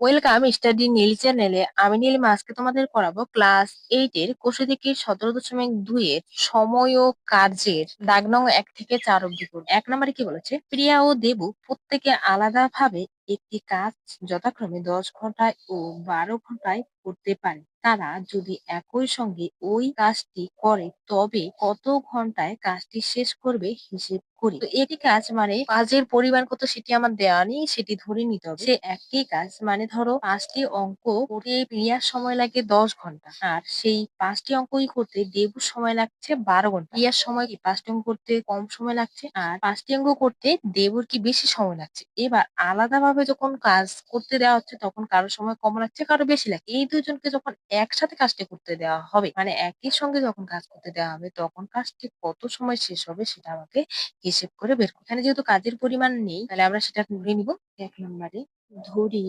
Welcome study নীল চ্যানেলে আমি নীল আজকে তোমাদের করাবো ক্লাস এইট এর কোষে থেকে সতেরো দশমিক দুই এর সময় ও কার্যের দাগ নং এক থেকে চার অব্দি করব। এক নম্বরে কি বলেছে? প্রিয়া ও দেবু প্রত্যেকে আলাদা ভাবে একটি কাজ যথাক্রমে দশ ঘন্টায় ও বারো ঘন্টায় করতে পারে। তারা যদি একই সঙ্গে ওই কাজটি করে, তবে কত ঘন্টায় কাজটি শেষ করবে হিসেব করি। তো একই কাজ মানে কাজের পরিমাণ কত সেটি আমার দেওয়া নেই, সেটি ধরে নিতে হবে। সে একই কাজ মানে ধরো পাঁচটি অঙ্ক করে প্রিয়ার সময় লাগে দশ ঘণ্টা, আর সেই পাঁচটি অঙ্কই করতে দেবুর সময় লাগছে বারো ঘণ্টা। প্রিয়ার সময় কি পাঁচটি অঙ্ক করতে কম সময় লাগছে, আর পাঁচটি অঙ্ক করতে দেবুর কি বেশি সময় লাগছে? এবার আলাদাভাবে যখন কাজ করতে দেওয়া হচ্ছে তখন কারও সময় কম লাগছে, কারও বেশি লাগছে। এই দুজনকে যখন একসাথে কাজটি করতে দেওয়া হবে মানে একই সঙ্গে যখন কাজ করতে দেওয়া হবে, তখন কাজটি কত সময় শেষ হবে সেটা আমাকে হিসেব করে বের করতে এখানে যেহেতু কাজের পরিমাণ নেই, তাহলে আমরা সেটা ধরে নিব। এক নম্বরে ধরি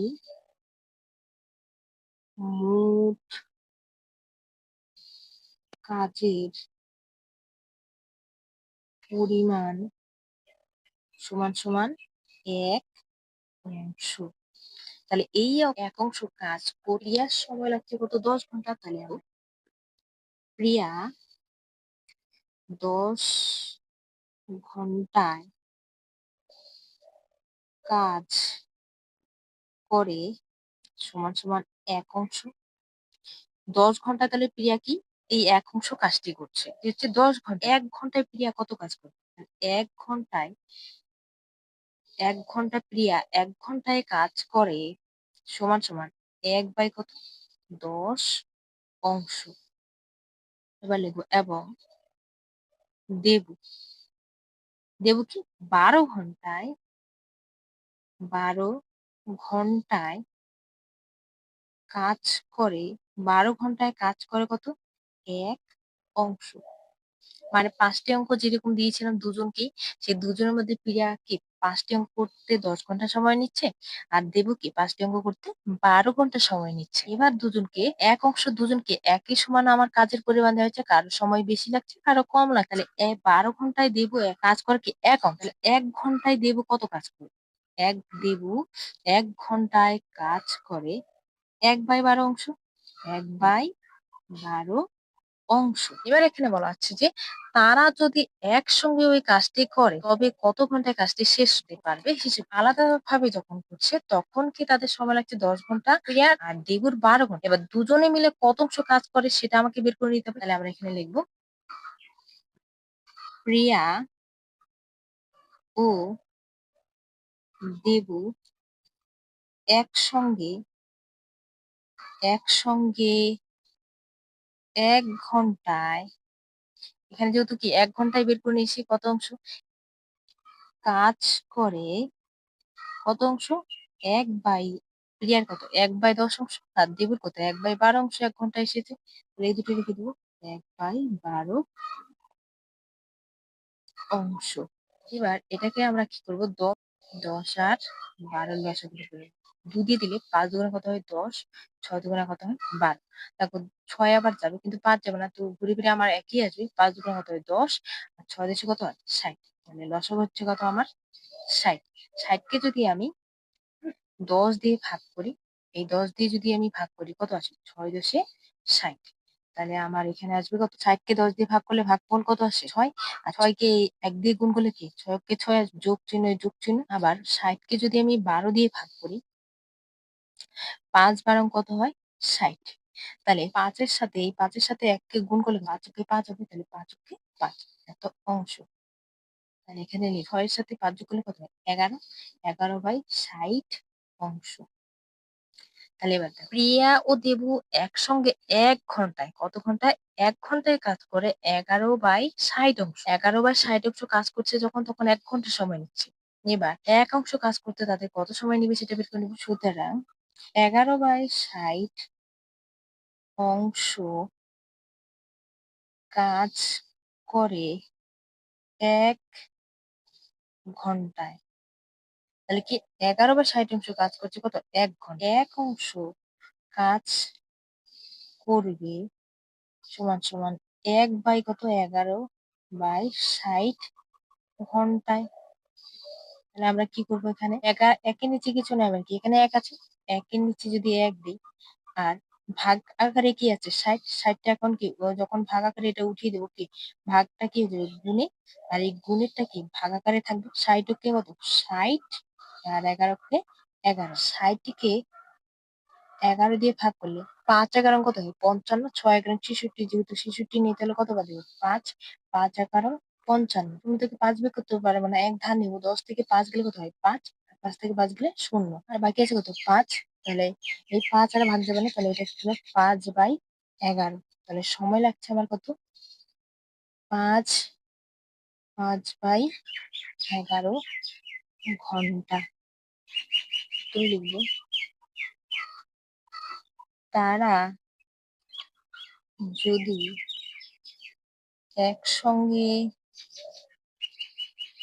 মোট কাজের পরিমাণ সমান সমান এক অংশ। তাহলে এই এক অংশ কাজ করিয়ার সময় লাগছে কত? দশ ঘণ্টা। তাহলে প্রিয়া দশ ঘন্টায় কাজ করে সমান সমান এক অংশ। দশ ঘণ্টা তাহলে প্রিয়া কি? এই এক অংশ কাজটি করছে। হচ্ছে দশ ঘণ্টা। এক ঘন্টায় প্রিয়া কত কাজ করবে? এক ঘন্টায়, এক ঘণ্টা প্রিয়া এক ঘন্টায় কাজ করে সমান সমান এক বাই কত? দশ অংশ। এবার লিখব, এবং দেবু দেবু কি? বারো ঘন্টায় বারো ঘন্টায় কাজ করে, বারো ঘন্টায় কাজ করে কত? এক অংশ। মানে পাঁচটি অঙ্ক যেরকম দিয়েছিলাম দুজনকেই, সেই দুজনের মধ্যে প্রিয়া কি পাঁচটি অঙ্ক করতে দশ ঘণ্টা সময় নিচ্ছে আর দেবু কি পাঁচটি অঙ্ক করতে বারো ঘণ্টা সময় নিচ্ছে। এবার দুজনকে এক অংশ দুজনকে একই সমান আমার কাজের পরিমাণ দেওয়া হয়েছে, কারও সময় বেশি লাগছে, কারও কম লাগছে। তাহলে বারো ঘন্টায় দেবু কাজ করে কি এক অঙ্ক তাহলে এক ঘন্টায় দেবু কত কাজ করে? এক দেবু এক ঘন্টায় কাজ করে এক বাই বারো অংশ। এক বাই বারো অংশ। এবার এখানে বলা হচ্ছে যে, তারা যদি একসঙ্গে ওই কাজটি করে, তবে কত ঘন্টায় কাজটি শেষ হতে পারবে? হিসেবে আলাদা ভাবে যখন করছে, তখন কি তাদের সময় লাগছে দশ ঘণ্টা? প্রিয়ার আর দেবুর বারো ঘণ্টা। এবার দুজনে মিলে কত অংশ কাজ করে সেটা আমাকে বের করে নিতে হবে। তাহলে আমরা এখানে লিখব, প্রিয়া ও দেবু একসঙ্গে একসঙ্গে এক ঘন্টায়, এখানে যেহেতু কি এক ঘন্টায় বের করে নিয়েছি কত অংশ? কাজ করে কত অংশ? এক বাই, ক্লিয়ার কত? এক বাই দশ অংশ? আর দেবুর কত এক বাই বারো অংশ এক ঘণ্টা এসেছে। এই দুটো লিখে দেবো। এক বাই বারো অংশ। এবার এটাকে আমরা কি করব? দশ দশ আর বারো লসাগুলো করে দু দিয়ে দিলে পাঁচ দুগুণে কত হয়? দশ। ছয় দুগুণে কত হয়? বারো। দেখো ছয় আবার যাবে, কিন্তু পাঁচ যাবে না। তো ঘুরে ফিরে আমার একই আসবে পাঁচ দুগুণে কত হয়? দশ। আর ছয় দেশে কত? হয় ষাট। মানে লসক হচ্ছে কত আমার? ষাট। ষাটকে যদি আমি দশ দিয়ে ভাগ করি, এই দশ দিয়ে যদি আমি ভাগ করি, কত আসে? ছয় দশে ষাট। তাহলে আমার এখানে আসবে কত? ষাটকে দশ দিয়ে ভাগ করলে ভাগফল কত আসে? ছয়। আর ছয়কে এক দিয়ে গুণ করলে কি? ছয়কে ছয় আসবে। যোগ চিহ্ন যোগ চিহ্ন। আবার ষাটকে যদি আমি বারো দিয়ে ভাগ করি পাঁচ বারং কত হয়? ষাট। তাহলে পাঁচের সাথে, এই পাঁচের সাথে এককে গুণ করলে পাঁচকে পাঁচ হবে, তাহলে পাঁচকে পাঁচ। এত অংশ। তাহলে এখানে ছয়ের সাথে পাঁচ যোগ করলে কত হয়? এগারো। এগারো বাই ষাট অংশ। তাহলে এবার প্রিয়া ও দেবু একসঙ্গে এক ঘন্টায়, কত ঘন্টায়? এক ঘন্টায় কাজ করে এগারো বাই ষাট অংশ। এগারো বাই ষাট অংশ কাজ করছে যখন, তখন এক ঘণ্টা সময় নিচ্ছে। এবার এক অংশ কাজ করতে তাদের কত সময় নিবে সেটা বের করে নিব। সুতরাং এগারো বাই ষাট অংশ কাজ করে এক ঘন্টায়। তাহলে কি এগারো বা ষাট অংশ কাজ করছে কত? এক ঘণ্টা। এক অংশ কাজ করবে সমান সমান এক বাই কত? এগারো বাই ষাট ঘন্টায়। তাহলে আমরা কি করব এখানে? একা, একের নিচে কিছু নেই কি? এখানে এক আছে? একের নিচে যদি এক দিই, আর ভাগ আকারে কি আছে? ষাট? ষাটটা এখন কি? যখন ভাগ আকারে এটা উঠিয়ে দেবো কি? ভাগটা কি হয়ে যাবে? গুণে। আর এই গুণেরটা কি? ভাগ আকারে থাকবে। ষাট ওকে কত? ষাট। আর এগারোকে এগারো। ষাটকে এগারো দিয়ে ভাগ করলে পাঁচ এগারো কত হবে। পঞ্চান্ন, ছয় এগারো, ছেষট্টি। যেহেতু ছেষট্টি নিতে তাহলে কত বাদ পাঁচ। পাঁচ এগারো পঞ্চান্ন। তুমি থেকে পাঁচ বের করতে পারবে না এক ধার নিবো, দশ থেকে পাঁচ গেলে কত হয়? পাঁচ পাঁচ থেকে পাঁচ গেলে শূন্য। আর বাকি আছে কত? পাঁচ। তাহলে এই পাঁচ আর ভাগ যাবে না, তাহলে এটা ছিল পাঁচ বাই এগারো। তাহলে সময় লাগছে আমার কত? পাঁচ পাঁচ বাই এগারো ঘণ্টা। তুমি লিখব, তারা যদি একসঙ্গে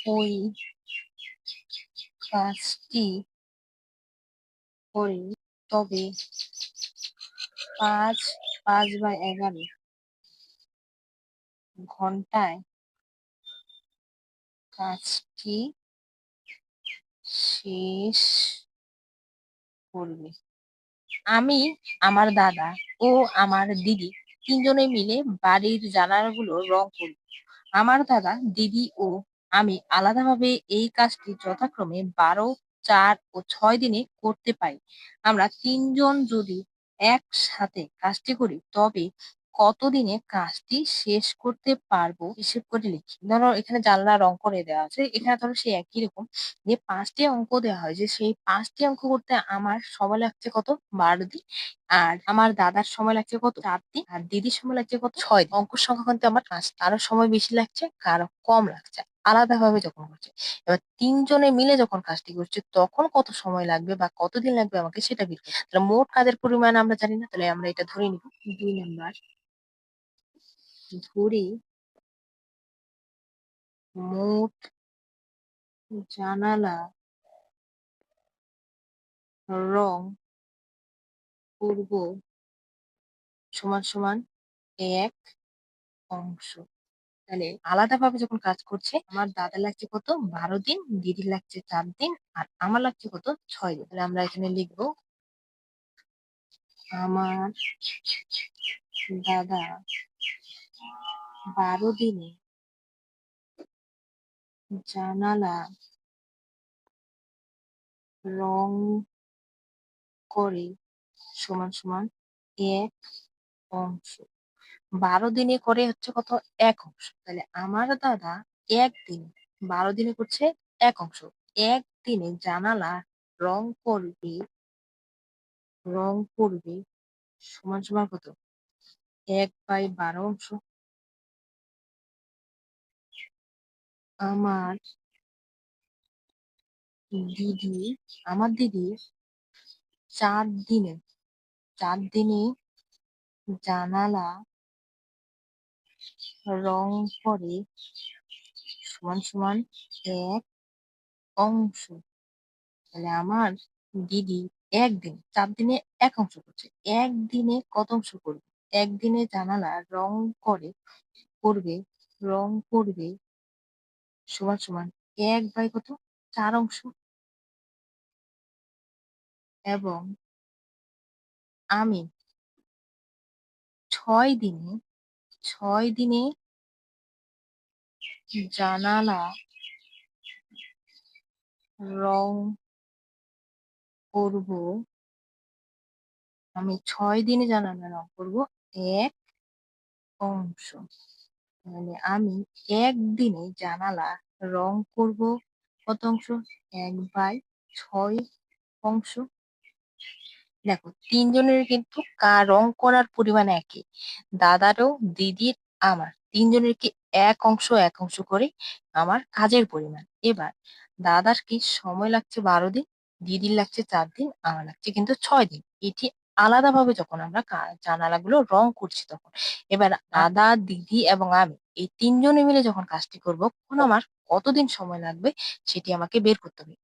ওই কাজটি করে তবে পাঁচ পাঁচ বা এগারো ঘন্টায় কাজটি শেষ করবে। আমি, আমার দাদা ও আমার দিদি তিনজনে মিলে বাড়ির জানালাগুলো রং করব। আমার দাদা, দিদি ও আমি আলাদাভাবে এই কাজটি যথাক্রমে বারো, চার ও ছয় দিনে করতে পারি। আমরা তিনজন যদি একসাথে কাজটি করি, তবে কতদিনে কাজটি শেষ করতে পারব হিসেব করে লিখি। ধরো, এখানে জানলা রং করে দেওয়া আছে। এখানে ধরো সেই একই রকম। যে পাঁচটি অঙ্ক দেওয়া হয়, যে সেই পাঁচটি অঙ্ক করতে আমার সময় লাগছে কত? বারো দিন। আর আমার দাদার সময় লাগছে কত? চার দিন। আর দিদির সময় লাগছে কত? ছয় দিন। অঙ্ক সংখ্যা কিন্তু আমার পাঁচ কারও সময় বেশি লাগছে, কারও কম লাগছে। আলাদাভাবে যখন করছে এবার তিনজনে মিলে যখন কাজটি করছে, তখন কত সময় লাগবে বা কতদিন লাগবে আমাকে সেটা বিল? তাহলে মোট কাজের পরিমাণ আমরা জানি না, তাহলে আমরা এটা ধরে নিব। দুই নাম্বার, ধরি মোট জানালা রং করব সমান সমান এক অংশ। তাহলে আলাদাভাবে যখন কাজ করছে, আমার দাদা লাগছে কত? বারো দিন দিদির লাগছে চার দিন, আর আমার লাগছে কত? ছয় দিন। তাহলে আমরা এখানে লিখব, আমার দাদা বারো দিনে জানালা রং করে সমান সমান এক অংশ। বারো দিনে করে হচ্ছে কত? এক অংশ। তাহলে আমার দাদা একদিন বারো দিনে করছে এক অংশ। একদিনে জানালা রং করবে রং করবে সমান সমান কত? এক বাই বারো অংশ। আমার দিদি আমার দিদি চার দিনে চার দিনে জানালা রং করে সমান সমান এক অংশ। তাহলে আমার দিদি একদিন চার দিনে এক অংশ করছে। একদিনে কত অংশ করবে? একদিনে জানালা রং করে করবে, রং করবে সমান সমান এক বাই কত? চার অংশ। এবং আমি ছয় দিনে ছয় দিনে জানালা রং করব। আমি ছয় দিনে জানালা রং করব, এক অংশ। মানে আমি একদিনে জানালা রং করব কত অংশ? এক বাই ছয় অংশ। দেখো, তিনজনের কিন্তু রং করার পরিমাণ একই। দাদারও, দিদির, আমার। তিনজনের কি এক অংশ এক অংশ করে আমার কাজের পরিমাণ। এবার দাদার কি সময় লাগছে বারো দিন, দিদির লাগছে চার দিন, আমার লাগছে কিন্তু ছয় দিন। এটি আলাদাভাবে যখন আমরা জানালাগুলো রং করছি তখন। এবার দাদা, দিদি এবং আমি, এই তিনজনে মিলে যখন কাজটি করব, তখন আমার কতদিন সময় লাগবে সেটি আমাকে বের করতে হবে।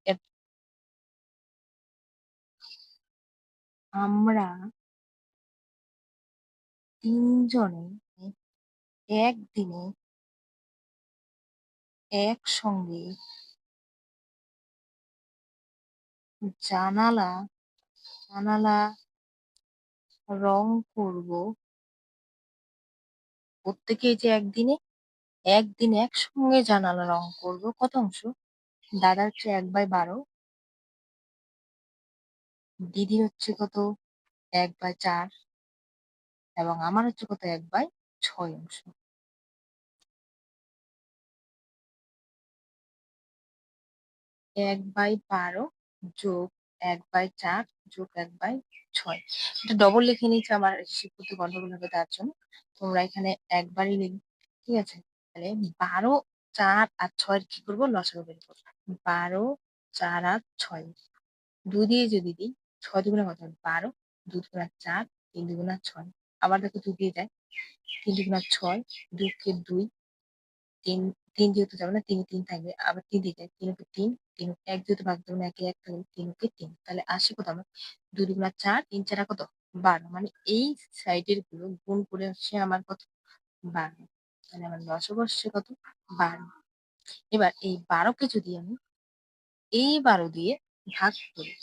আমরা তিনজনে একদিনে একসঙ্গে জানালা জানালা রং করব। প্রত্যেকে যে একদিনে একদিনে একসঙ্গে জানালা রং করব। কত অংশ? দাদার হচ্ছে এক বাই বারো। দিদি হচ্ছে কত? এক বাই চার এবং আমার হচ্ছে কত? এক বাই ছয় অংশ। এক বাই বারো যোগ এক বাই চার যোগ এক বাই ছয়। এটা ডবল লিখে নিচ্ছে আমার করতে গন্ডগোল হবে তার জন্য। তোমরা এখানে একবারই লিখবে ঠিক আছে? তাহলে বারো, চার আর ছয়ের কি করব? লসাগু বের করব। বারো, চার আর ছয়। দুই দিয়ে যদি দিই ছয় দুগুণা কত বারো। দু দুগুণা চার, তিন দুগুণা ছয়। আবার দেখো দিয়ে যায়। তিন দুগুণা ছয় দুকে দুই, তিন তিন যেহেতু যাবে না, তিন তিন থাকবে। আবার তিন দিয়ে যায়। তিন তিন তিন এক যেহেতু ভাগ দেবো না একে এক থাকবে তিন কে তিন। তাহলে আসে কত আমার? দুই দুগুণা চার, তিন চারা কত? বারো। মানে এই সাইডেরগুলো গুণ করে হচ্ছে আমার কত? বারো। তাহলে আমার লসক আসছে কত? বারো। এবার এই বারোকে যদি আমি এই বারো দিয়ে ভাগ করি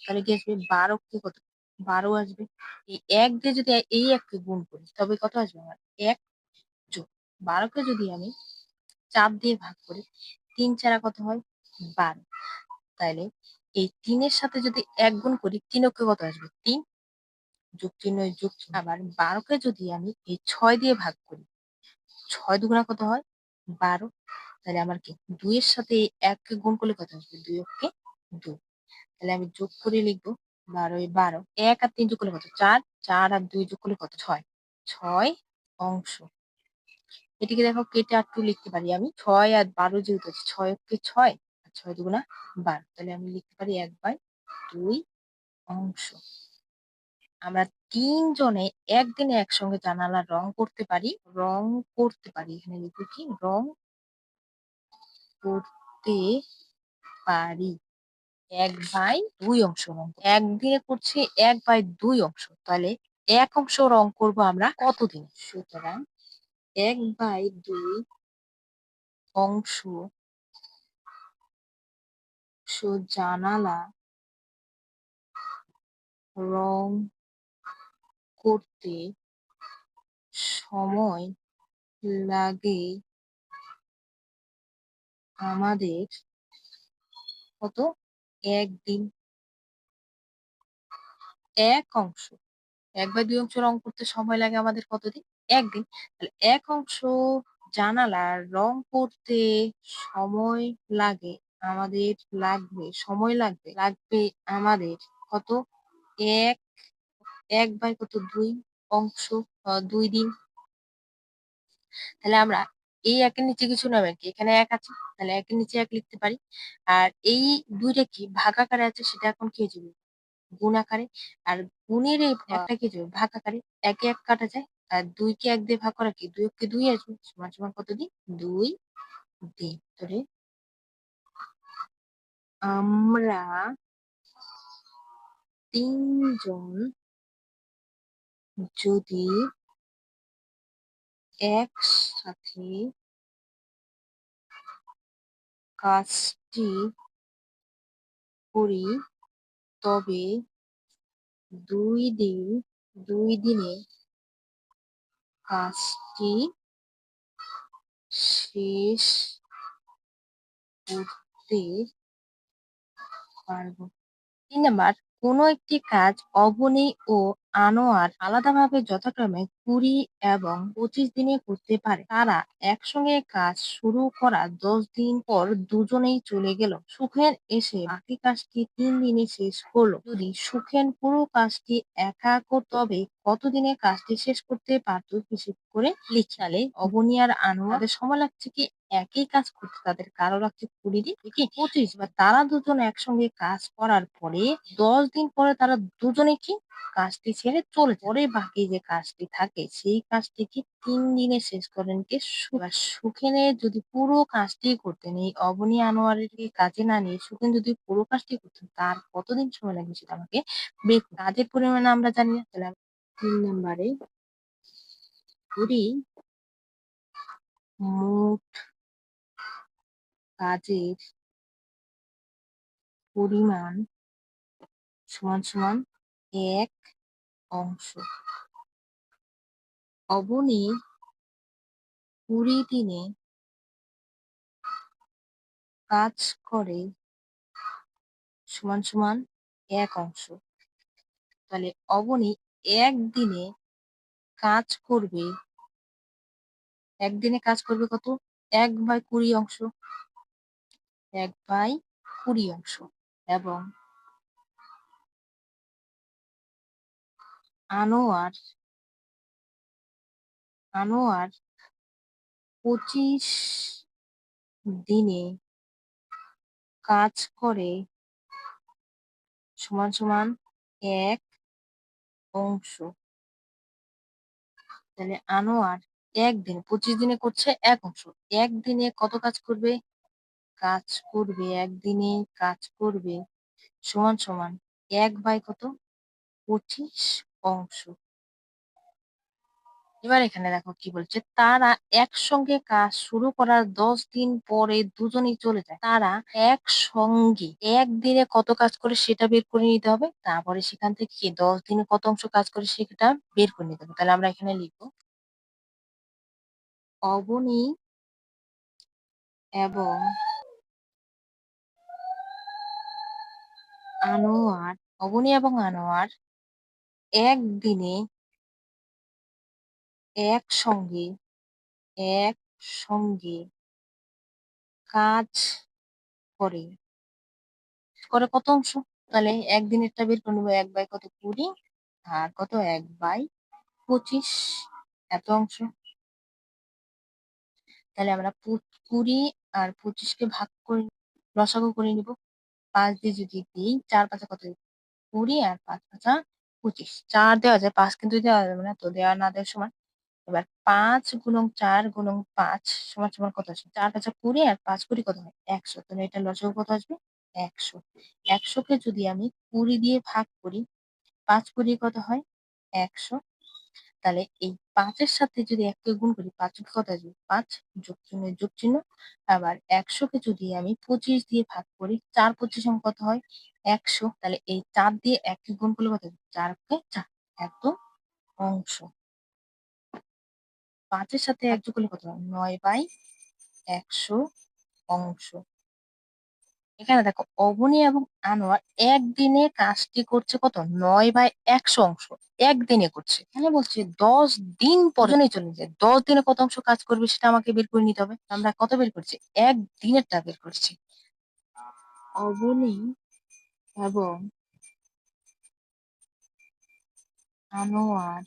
তাহলে কি আসবে? বারো কে কত? বারো আসবে। এই এক দিয়ে যদি এই এককে গুণ করি, তবে কত আসবে আমার? এক যোগ। বারোকে যদি আমি চার দিয়ে ভাগ করি, তিন চারা কত হয়? বারো। তাহলে এই তিনের সাথে যদি এক গুণ করি তিন অক্ষে কত আসবে? তিন। যোগ চিহ্ন যোগ। আবার বারোকে যদি আমি এই ছয় দিয়ে ভাগ করি, ছয় দুগুণা কত হয়? বারো। তাহলে আমার কি? দুইয়ের সাথে এককে গুণ করলে কত আসবে? দুই অক্ষে দুই। তাহলে আমি যোগ করে লিখব বারো বারো। এক আর তিন যোগ করলে কত? চার। চার আর দুই যোগ করলে কত? ছয়। ছয় অংশ। এটিকে দেখো কেটে আটটু লিখতে পারি আমি। ছয় আর বারো যেহেতু আছে, ছয় অক্ষে ছয় আর ছয় দুগুণা বারো। তাহলে আমি লিখতে পারি এক বাই দুই অংশ। আমরা তিনজনে একদিনে একসঙ্গে জানালা রং করতে পারি। রং করতে পারি। এখানে লিখব কি? রং করতে পারি। এক বাই দুই অংশ রং একদিনে করছি এক বাই দুই অংশ। তাহলে এক অংশ রং করব আমরা কতদিন? সুতরাং এক বাই দুই অংশ জানালা রং করতে সময় লাগে আমাদের কত? একদিন এক অংশ। এক বা দুই অংশ রং করতে সময় লাগে আমাদের কতদিন? একদিন তাহলে এক অংশ জানালার রং করতে সময় লাগে আমাদের লাগবে, সময় লাগবে লাগবে আমাদের কত? এক এক বাই কত? দুই অংশ দুই দিন তাহলে আমরা এই একের নিচে কিছু নেবে কি এখানে এক আছে তাহলে একের নিচে এক লিখতে পারি। আর এই দুইটা কি? ভাগ আকারে আছে সেটা এখন কি হয়ে যাবে গুণ আকারে। আর গুণের এই একটা কি যাবে ভাগ আকারে। একে এক কাটা যায়। আর দুইকে এক দিয়ে ভাগ করা কি? দুই কে দুই আসবে সমান সমান কত দিন দুই দিন তাহলে আমরা তিনজন যদি একসাথে কাজটি করি, তবে দুই দিন, দুই দিনে কাজটি শেষ করতে পারব। তিন নাম্বার, কোনো একটি কাজ অবনী ও আনোয়ার আলাদাভাবে যথাক্রমে কুড়ি এবং পঁচিশ দিনে করতে পারে। তারা একসঙ্গে কাজ শুরু করার দশ দিন পর দুজনেই চলে গেল। সুখেন এসে বাকি কাজটি তিন দিনে শেষ করল। যদি সুখেন পুরো কাজটি একা করত তবে কতদিনে কাজটি শেষ করতে পারত হিসেব করে লিখালে অবনিয়ার আনোয়ার সময় লাগছে কি একই কাজ করতে, তাদের কারও লাগছে কুড়ি দিন কি পঁচিশ? বা তারা দুজন একসঙ্গে কাজ করার পরে দশ দিন পরে তারা দুজনে কি কাজটি ছেড়ে চলে পরে বাকি যে কাজটি থাকে সেই কাজটি কি তিন দিনে শেষ করেন কে সুখেনে যদি পুরো কাজটি করতেন, এই অবনী আনোয়ারের কাজে না নিয়ে সুখেন যদি পুরো কাজটি করতেন, তার কতদিন সময় লাগবে সেটা আমাকে কাজের পরিমাণ আমরা জানি না, তাহলে তিন নম্বরে মোট কাজের পরিমাণ সমান সমান এক অংশ। অবনী কুড়ি দিনে কাজ করে সমান সমান এক অংশ। তাহলে অবনী একদিনে কাজ করবে, একদিনে কাজ করবে কত? এক বাই কুড়ি অংশ। এক বাই কুড়ি অংশ এবং আনোয়ার আনোয়ার পঁচিশ দিনে কাজ করে সমান সমান এক অংশ। তাহলে আনোয়ার একদিন, পঁচিশ দিনে করছে এক অংশ। একদিনে কত কাজ করবে? কাজ করবে, একদিনে কাজ করবে সমান সমান এক বাই কত? পঁচিশ অংশ। এবার এখানে দেখো কি বলছে, তারা একসঙ্গে কাজ শুরু করার দশ দিন পরে দুজনেই চলে যায়। তারা একসঙ্গে একদিনে কত কাজ করে সেটা বের করে নিতে হবে, তারপরে সেখান থেকে কি দশ দিনে কত অংশ কাজ করে সেটা বের করে নিতে হবে। তাহলে আমরা এখানে লিখব, অবনী এবং আনোয়ার, অবনী এবং আনোয়ার একদিনে একসঙ্গে একসঙ্গে কাজ করে। করে কত অংশ? তাহলে একদিনেরটা বের করে নেব, এক বাই কত কুড়ি? আর কত? এক বাই পঁচিশ। এত অংশ। তাহলে আমরা কুড়ি আর পঁচিশকে ভাগ করে, লসাগু করে নিব। পাঁচ দিয়ে যদি দিই, চার পাঁচা কত? কুড়ি আর পাঁচ পাঁচা পঁচিশ। চার দেওয়া যায় পাঁচ কিন্তু দেওয়া যাবে না, তো দেওয়া না দেওয়ার সমান এবার পাঁচ গুণন চার গুণন পাঁচ সমান সমান কত আসবে? চার পাঁচা কুড়ি আর পাঁচ কুড়ি কত হয় একশো। তাহলে এটা লসাগু কত আসবে? একশো। একশোকে যদি আমি কুড়ি দিয়ে ভাগ করি, পাঁচ কুড়ি কত হয়? একশো। তাহলে এই পাঁচের সাথে যদি এককে গুণ করি, পাঁচ কত আসবে? পাঁচ। যোগ চিহ্ন যোগ চিহ্ন। আবার একশোকে যদি আমি পঁচিশ দিয়ে ভাগ করি, চার পঁচিশ কত হয়? একশো। তাহলে এই চার দিয়ে এককে গুণ করলে কত চারকে চার। একদম অংশ। পাঁচের সাথে এক যোগ করলে কত? নয় বাই একশো অংশ। এখানে দেখো, অবনী এবং আনোয়ার একদিনে কাজটি করছে কত? নয় বাই একশো অংশ। একদিনে করছে। এখানে বলছে দশ দিন পরে চলে যায়। দশ দিনে কত অংশ কাজ করবে সেটা আমাকে বের করে নিতে হবে। আমরা কত বের করছি? এক দিনেরটা বের করছি। অবনী এবং আনোয়ার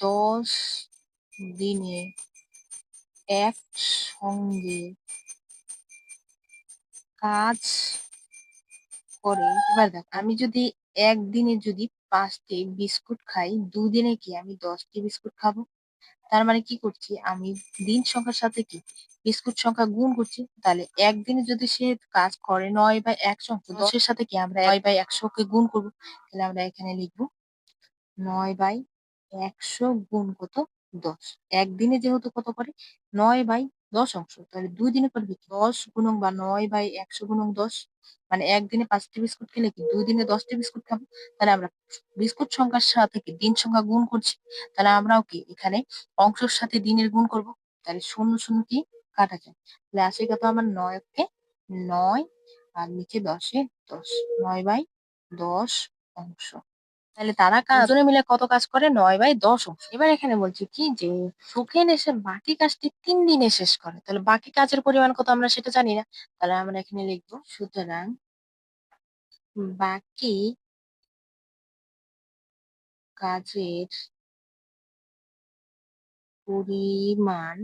দশ দিনে একসঙ্গে কাজ করে। এবার দেখ, আমি যদি একদিনে যদি পাঁচটি বিস্কুট খাই, দুদিনে কি আমি দশটি বিস্কুট খাব? তার মানে কি করছি? আমি দিন সংখ্যার সাথে কি? বিস্কুট সংখ্যা গুণ করছি। তাহলে একদিনে যদি সে কাজ করে নয় বাই একশো দশের সাথে কি আমরা নয় বাই একশোকে গুণ করব? তাহলে আমরা এখানে লিখব নয় বাই একশো গুণ কত? দশ। একদিনে যেহেতু কত করে? নয় বাই দশ অংশ। তাহলে দুই দিনে করবে দশ গুণং বা নয় বাই একশো গুণং দশ। মানে একদিনে পাঁচটি বিস্কুট খেলে কি? দুই দিনে দশটি বিস্কুট খাব? তাহলে আমরা বিস্কুট সংখ্যার সাথে কি দিন সংখ্যা গুণ করছি। তাহলে আমরাও কি? এখানে অংশের সাথে দিনের গুণ করব। তাহলে শূন্য শূন্য কি? কাটা যায়। তাহলে আসে কত আমার? নয়কে নয় আর নিচে দশে দশ। নয় বাই দশ অংশ। তাহলে তারা দুজনে মিলে কত কাজ করে? নয় বাই দশ অংশ। এবার এখানে বলছি কি যে, সুখেন এসে বাকি কাজটি তিন দিনে শেষ করে। তাহলে বাকি কাজের পরিমাণ কত আমরা সেটা জানি না। তাহলে আমরা এখানে লিখব, সুতরাং বাকি কাজের পরিমাণ,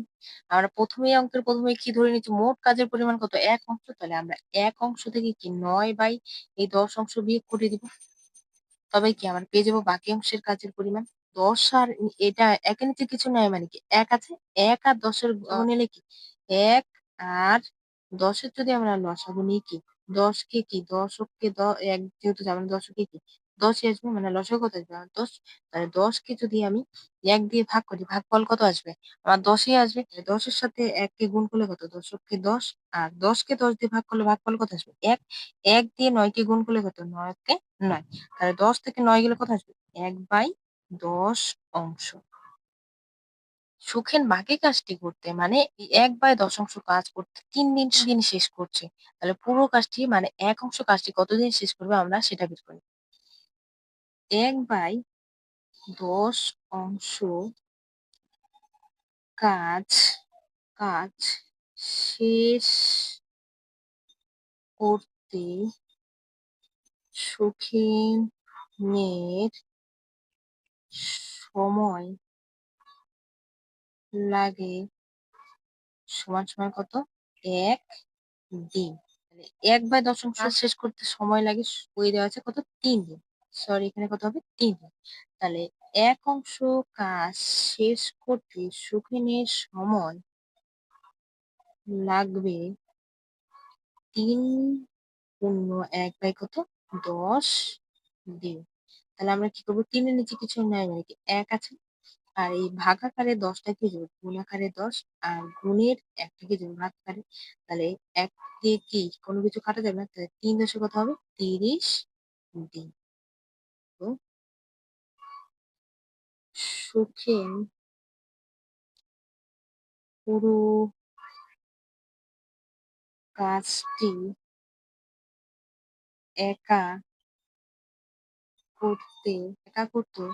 আমরা প্রথমে অঙ্কের প্রথমে কি ধরে নিচ্ছি? মোট কাজের পরিমাণ কত? এক অংশ। তাহলে আমরা এক অংশ থেকে কি নয় বাই এই দশ অংশ বিয়োগ করে দিব? তবে কি আমার পেয়ে যাব বাকি অংশের কাজের পরিমাণ? দশ আর এটা এক নিচে কিছু নয় মানে কি? এক আছে? এক আর দশের নিলে কি? এক আর দশের যদি আমরা লসাগু নিই কি? দশকে কি দশককে এক যেহেতু আমরা দশকে কি? দশই আসবে মানে লসাগু কত আসবে। আমার দশ তাহলে দশকে যদি আমি এক দিয়ে ভাগ করি, ভাগফল কত আসবে? আমার দশই আসবে দশের সাথে এককে গুণ করলে কত? দশকে দশ, আর দশকে দশ দিয়ে ভাগ করলে ভাগফল কত আসবে? এক এক দিয়ে নয়কে গুণ করলে কত? নয়কে নয়। তাহলে দশ থেকে নয় গেলে কত আসবে? এক বাই দশ অংশ। সুখেন বাকি কাজটি করতে মানে এক বাই দশ অংশ কাজ করতে তিন দিন দিন শেষ করছে। তাহলে পুরো কাজটি মানে এক অংশ কাজটি কতদিন শেষ করবে আমরা সেটা বের করি। এক বাই দশ অংশ কাজ কাজ শেষ করতে সুখেনের সময় লাগে সমান সময় কত? এক দিন। মানে এক বাই দশ অংশ শেষ করতে সময় লাগে বই দেওয়া আছে কত? তিন দিন। সরি এখানে কত হবে তিন তাহলে এক অংশ কাজ শেষ করতে সুখেনের সময় লাগবে তিন পূর্ণ এক বাই কত? দশ দিন। তাহলে আমরা কি করব? তিনের নিচে কিছু নাই মানে কি এক আছে। আর এই ভাগ আকারে দশটাকে গুণ আকারে দশ আর গুণের একটাকে যোগ ভাগ আকারে। তাহলে এক দিয়ে কি? কোনো কিছু কাটা যাবে না। তাহলে তিন দশে কত হবে তিরিশ দিন। সুখেন পুরো কাজটি একা করতে একা করতো।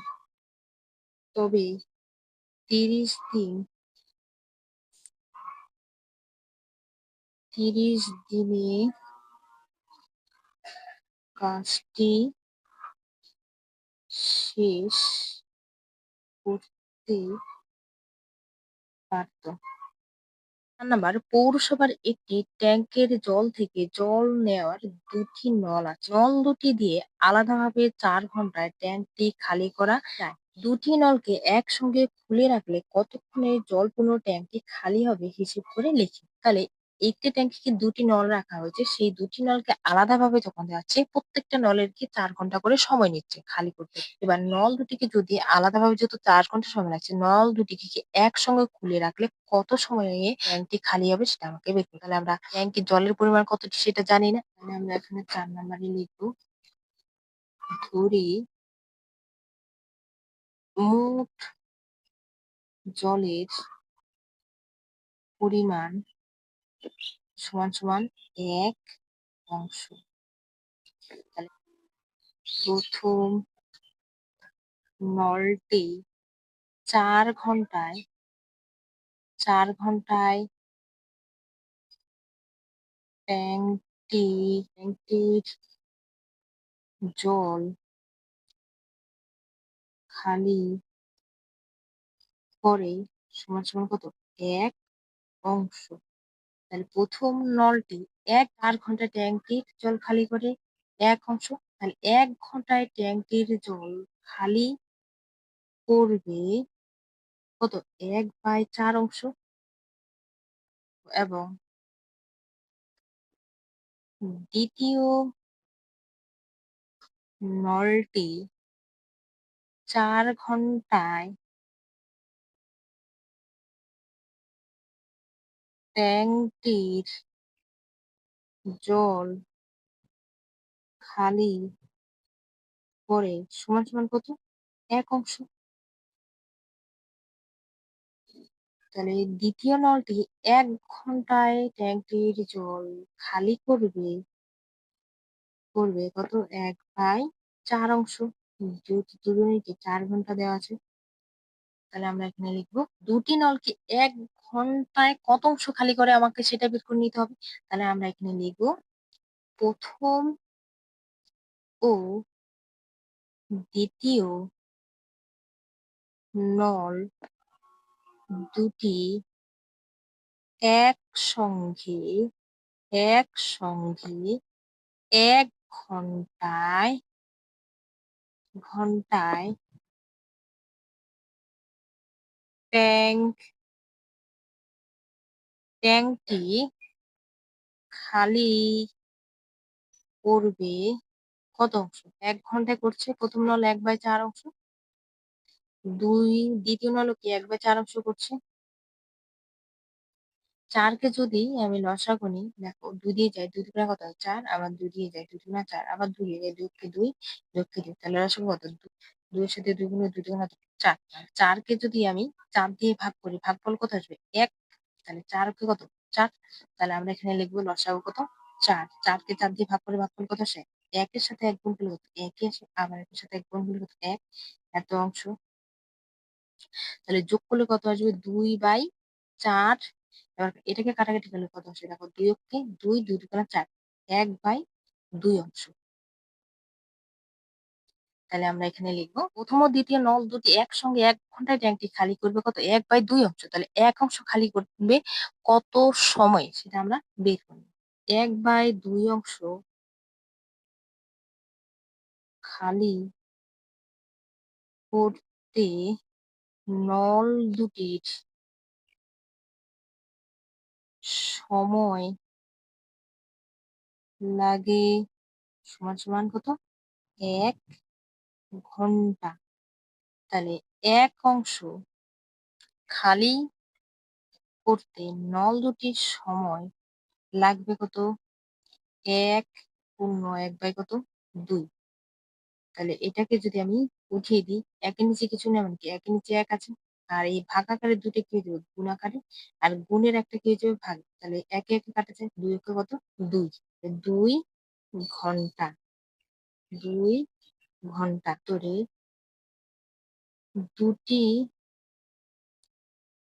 তবে তিরিশ দিন তিরিশ দিনে কাজটি শেষ করতে পারত। নাম্বার পৌরসভার একটি ট্যাঙ্কের জল থেকে জল নেওয়ার দুটি নল আছে নল দুটি দিয়ে আলাদাভাবে চার ঘন্টায় ট্যাঙ্কটি খালি করা যায়। দুটি নলকে একসঙ্গে খুলে রাখলে কতক্ষণে জল পূর্ণ ট্যাঙ্কটি খালি হবে হিসেব করে লিখি। তাহলে একটি ট্যাঙ্কে কি দুটি নল রাখা হয়েছে, সেই দুটি নলকে আলাদাভাবে যখন যাচ্ছে প্রত্যেকটা নলের কি চার ঘণ্টা করে সময় নিচ্ছে খালি করতে। এবার নল দুটিকে যদি আলাদাভাবে যেহেতু চার ঘণ্টা সময় লাগছে নল দুটিকে কি একসঙ্গে খুলে রাখলে কত সময়ে ট্যাঙ্কটি খালি হবে সেটা আমাকে বের করতে তাহলে আমরা ট্যাঙ্কে জলের পরিমাণ কতটি সেটা জানি না। তাহলে আমরা এখানে চার নাম্বারে লিখব, ধরি মোট জলের পরিমাণ সমান সমান এক অংশ। প্রথম নলটি চার ঘন্টায় চার ঘন্টায় ট্যাঙ্কটি ট্যাঙ্কটির জল খালি করে সমান সমান কত? এক অংশ। তাহলে প্রথম নলটি এক চার ঘণ্টা ট্যাঙ্কির জল খালি করে এক অংশ, তাহলে এক ঘন্টায় ট্যাঙ্কির জল খালি করবে কত? এক বাই চার অংশ। এবং দ্বিতীয় নলটি চার ঘন্টায় ট্যাঙ্কটির জল খালি করে সমান সমান কত? এক অংশ। তাহলে দ্বিতীয় নলটি এক ঘন্টায় ট্যাঙ্কটির জল খালি করবে করবে কত? এক বাই চার অংশ। যেহেতু দুজনেরকে চার ঘণ্টা দেওয়া আছে, তাহলে আমরা এখানে লিখব দুটি নলকে এক ঘন্টায় কত অংশ খালি করে আমাকে সেটা বের করে নিতে হবে? তাহলে আমরা এখানে লিখব, প্রথম ও দ্বিতীয় নল দুটি একসঙ্গে একসঙ্গে এক ঘন্টায় ঘন্টায় ট্যাঙ্ক ট্যাঙ্কটি খালি করবে কত অংশ? এক ঘন্টায় করছে, প্রথম নল এক বাই চার অংশ। দুই, দ্বিতীয় নল কি? এক বাই চার অংশ করছে। চারকে যদি আমি লসাগু নিই দেখো দুই দিয়ে যাই দুই দুগুণা কত চার, আবার দুই দিয়ে যায় দুই দুগুণা চার, আবার দুই দিয়ে যায়, দুইকে দুই দুইকে দুই। তাহলে লসাগু কত? দুইয়ের সাথে দুই গুণে দুই দুগুণা? চার। চারকে যদি আমি চার দিয়ে ভাগ করি, ভাগফল কত আসবে? এক তাহলে চারকে কত? চার। তাহলে আমরা এখানে লিখব লসাগু কত? চার। চারকে চার দিয়ে ভাগ করে ভাগফল কত আসে? একের সাথে এক গুণ করলে কত? একই আসে। আবার একের সাথে এক গুণ করলে এক। এত অংশ। তাহলে যোগ করলে কত আসবে? দুই বাই চার। এবার এটাকে কাটাকাটি করলে কত আসবে দেখো দুই অক্ষে দুই দুই দুগুণা চার। এক বাই দুই অংশ। তাহলে আমরা এখানে লিখব, প্রথম ও দ্বিতীয় নল দুটি একসঙ্গে এক ঘন্টায় ট্যাঙ্কটি খালি করবে কত? এক বাই দুই অংশ। তাহলে এক অংশ খালি করবে কত সময়? সেটা আমরা বের করব এক বাই দুই অংশ খালি করতে নল দুটির সময় লাগে সমান সমান কত? এক ঘণ্টা। তাহলে এক অংশ খালি করতে নল দুটির সময় লাগবে কত? এক পূর্ণ এক বাই কত? দুই। তাহলে এটাকে যদি আমি উঠিয়ে দিই, একের নিচে কিছু নেই মানে কি একের নিচে এক আছে। আর এই ভাগ আকারে দুটো কি হয়ে যাবে? গুণ আকারে। আর গুণের একটা কি হয়ে যাবে? ভাগ। তাহলে একে একে কাটা যায় দুই একে কত? দুই। দুই ঘণ্টা। দুই ঘণ্টা ধরে দুটি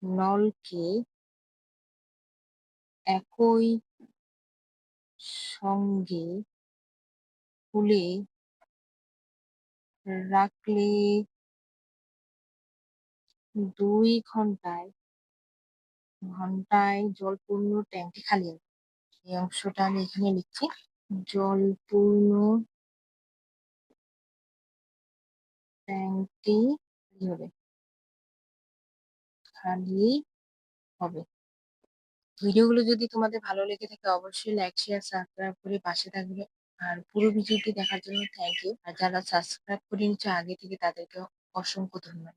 নলকে একই সঙ্গে খুলে রাখলে দুই ঘন্টায় ঘন্টায় জলপূর্ণ ট্যাঙ্কি খালি এই অংশটা আমি এখানে লিখছি। জলপূর্ণ ট্যাঙ্কটি কি হবে। খালি হবে। ভিডিওগুলো যদি তোমাদের ভালো লেগে থাকে, অবশ্যই লাইক শেয়ার সাবস্ক্রাইব করে পাশে থাকবে। আর পুরো ভিডিওটি দেখার জন্য থ্যাংক ইউ আর যারা সাবস্ক্রাইব করে নিচ্ছে, আগে থেকে তাদেরকে অসংখ্য ধন্যবাদ।